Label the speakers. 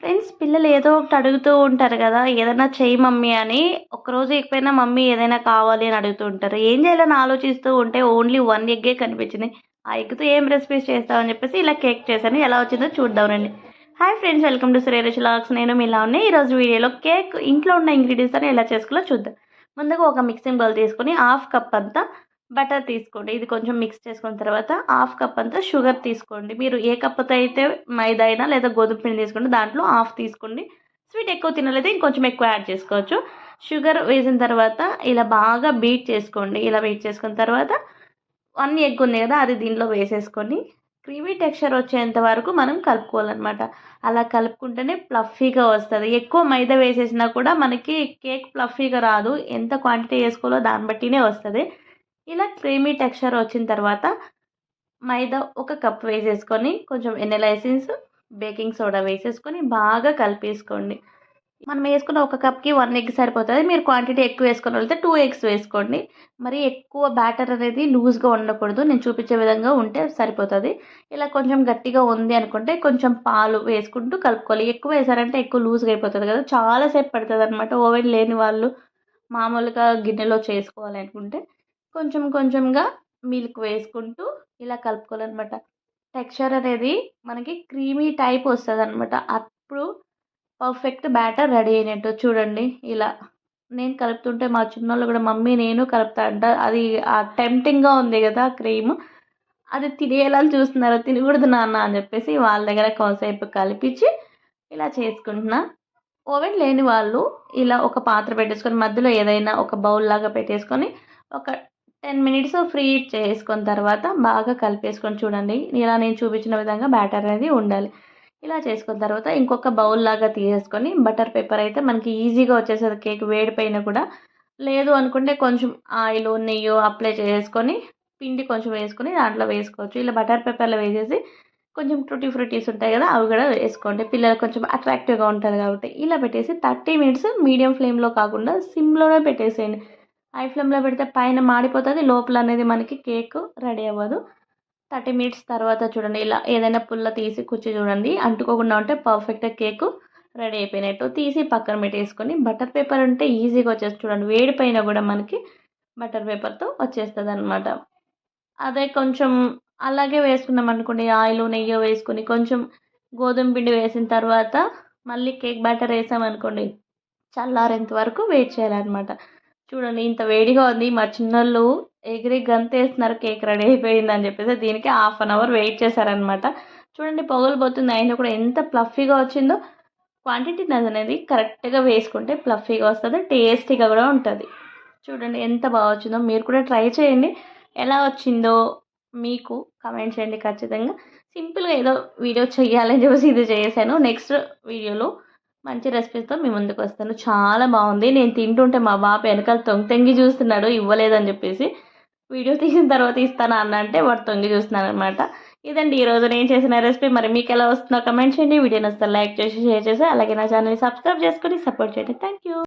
Speaker 1: Friends పిల్లలు ఏదో ఒకటి అడుగుతూ ఉంటారు కదా ఏదైనా చేయి మమ్మీ అని. ఒకరోజు ఎక్కిపోయినా మమ్మీ ఏదైనా కావాలి అని అడుగుతూ ఉంటారు. ఏం చేయాలని ఆలోచిస్తూ ఉంటే ఓన్లీ వన్ ఎగ్గే కనిపించింది. ఆ ఎగ్తో ఏం రెసిపీస్ చేస్తామని చెప్పేసి ఇలా కేక్ చేశాను. ఎలా వచ్చిందో చూద్దాం రండి. Hi friends welcome to Suresh lakhs నేను మీలా ఉన్నాయి ఈరోజు వీడియోలో కేక్ ఇంట్లో ఉన్న ఇంగ్రీడియంట్స్ అని ఎలా చేసుకోవాలో చూద్దాం. ముందుగా ఒక మిక్సింగ్ బౌల్ తీసుకొని హాఫ్ కప్ అంతా బటర్ తీసుకోండి. ఇది కొంచెం మిక్స్ చేసుకున్న తర్వాత హాఫ్ కప్ అంతా షుగర్ తీసుకోండి. మీరు ఏ కప్తో అయితే మైదా అయినా లేదా గోధుమ పిండి తీసుకోండి దాంట్లో హాఫ్ తీసుకోండి. స్వీట్ ఎక్కువ తినలేదు ఇంకొంచెం ఎక్కువ యాడ్ చేసుకోవచ్చు. షుగర్ వేసిన తర్వాత ఇలా బాగా బీట్ చేసుకోండి. ఇలా బీట్ చేసుకున్న తర్వాత వన్ ఎగ్ ఉంది కదా అది దీంట్లో వేసేసుకొని క్రీమీ టెక్స్చర్ వచ్చేంత వరకు మనం కలుపుకోవాలన్నమాట. అలా కలుపుకుంటేనే ప్లఫీగా వస్తుంది. ఎక్కువ మైదా వేసేసినా కూడా మనకి కేక్ ప్లఫీగా రాదు. ఎంత క్వాంటిటీ వేసుకోవాలో దాన్ని బట్టినే వస్తుంది. ఇలా క్రీమీ టెక్స్చర్ వచ్చిన తర్వాత మైదా ఒక కప్ వేసేసుకొని కొంచెం వెనిలా బేకింగ్ సోడా వేసేసుకొని బాగా కలిపేసుకోండి. మనం వేసుకున్న ఒక కప్కి వన్ ఎగ్ సరిపోతుంది. మీరు క్వాంటిటీ ఎక్కువ వేసుకొని వెళ్తే టూ ఎగ్స్ వేసుకోండి. మరి ఎక్కువ బ్యాటర్ అనేది లూజ్గా ఉండకూడదు. నేను చూపించే విధంగా ఉంటే సరిపోతుంది. ఇలా కొంచెం గట్టిగా ఉంది అనుకుంటే కొంచెం పాలు వేసుకుంటూ కలుపుకోవాలి. ఎక్కువ వేసారంటే ఎక్కువ లూజ్గా అయిపోతుంది కదా. చాలాసేపు పడుతుంది అనమాట ఓవెన్ లేని వాళ్ళు మామూలుగా గిన్నెలో చేసుకోవాలి అనుకుంటే. కొంచెం కొంచెంగా మిల్క్ వేసుకుంటూ ఇలా కలుపుకోవాలన్నమాట. టెక్స్చర్ అనేది మనకి క్రీమీ టైప్ వస్తుంది అనమాట అప్పుడు పర్ఫెక్ట్ బ్యాటర్ రెడీ అయినట్టు చూడండి ఇలా. నేను కలుపుతుంటే మా చిన్నోళ్ళు కూడా మమ్మీ నేను కలుపుతా అంట. అది ఆ టెంప్టింగ్గా ఉంది కదా క్రీమ్ అది తినేలా చూస్తున్నారు. తినకూడదు నాన్న అని చెప్పేసి వాళ్ళ దగ్గర కొంతసేపు కలిపించి ఇలా చేసుకుంటున్నా. ఓవెన్ లేని వాళ్ళు ఇలా ఒక పాత్ర పెట్టేసుకొని మధ్యలో ఏదైనా ఒక బౌల్ లాగా పెట్టేసుకొని ఒక టెన్ మినిట్స్ ఫ్రీ చేసుకున్న తర్వాత బాగా కలిపేసుకొని చూడండి. ఇలా నేను చూపించిన విధంగా బ్యాటర్ అనేది ఉండాలి. ఇలా చేసుకున్న తర్వాత ఇంకొక బౌల్ లాగా తీసేసుకొని బటర్ పేపర్ అయితే మనకి ఈజీగా వచ్చేసరికి కేక్ వేడిపోయినా కూడా లేదు అనుకుంటే కొంచెం ఆయిల్ నెయ్యి అప్లై చేసుకొని పిండి కొంచెం వేసుకొని దాంట్లో వేసుకోవచ్చు. ఇలా బటర్ పేపర్లో వేసేసి కొంచెం ఫ్రూటీ ఫ్రూటీస్ ఉంటాయి కదా అవి కూడా వేసుకోండి. పిల్లలు కొంచెం అట్రాక్టివ్గా ఉంటుంది కాబట్టి. ఇలా పెట్టేసి థర్టీ మినిట్స్ మీడియం ఫ్లేమ్లో కాకుండా సిమ్లోనే పెట్టేసేయండి. హై ఫ్లేమ్లో పెడితే పైన మాడిపోతుంది లోపల అనేది మనకి కేక్ రెడీ అవ్వదు. థర్టీ మినిట్స్ తర్వాత చూడండి ఇలా ఏదైనా పుల్ల తీసి కుచ్చి చూడండి. అంటుకోకుండా ఉంటే పర్ఫెక్ట్గా కేక్ రెడీ అయిపోయినట్టు. తీసి పక్కన పెట్టేసుకొని బటర్ పేపర్ ఉంటే ఈజీగా వచ్చేసి చూడండి వేడిపైన కూడా మనకి బటర్ పేపర్తో వచ్చేస్తుంది అనమాట అదే కొంచెం అలాగే వేసుకున్నాం అనుకోండి ఆయిల్ నెయ్యి వేసుకుని కొంచెం గోధుమ పిండి వేసిన తర్వాత మళ్ళీ కేక్ బ్యాటర్ వేసామనుకోండి చల్లారేంత వరకు వెయిట్ చేయాలన్నమాట. చూడండి ఇంత వేడిగా ఉంది. మా చిన్నోళ్ళు ఎగిరి గంతేస్తున్నారు కేక్ రెడీ అయిపోయింది అని చెప్పేసి దీనికి హాఫ్ అన్ అవర్ వెయిట్ చేశారనమాట చూడండి పొగలు పోతుంది. అయినా కూడా ఎంత ప్లఫీగా వచ్చిందో క్వాంటిటీ అనేది కరెక్ట్గా వేసుకుంటే ప్లఫీగా వస్తుంది టేస్టీగా కూడా ఉంటుంది. చూడండి ఎంత బాగా వచ్చిందో. మీరు కూడా ట్రై చేయండి. ఎలా వచ్చిందో మీకు కమెంట్ చేయండి ఖచ్చితంగా. సింపుల్గా ఏదో వీడియో చేయాలని చెప్పేసి ఇది చేశాను నెక్స్ట్ వీడియోలో మంచి రెసిపీస్తో మీ ముందుకు వస్తాను. చాలా బాగుంది. నేను తింటుంటే మా బాబు వెనకాల తొంగి తొంగి చూస్తున్నాడు. ఇవ్వలేదని చెప్పేసి వీడియో తీసిన తర్వాత ఇస్తాను అన్న అంటే వాడు తొంగి చూస్తున్నాను అనమాట ఇదండి ఈరోజు నేను చేసిన రెసిపీ మరి మీకు ఎలా వస్తుందో కమెంట్ చేయండి. వీడియో నచ్చితే లైక్ చేసి షేర్ చేసి అలాగే నా ఛానల్ని సబ్స్క్రైబ్ చేసుకొని సపోర్ట్ చేయండి. Thank you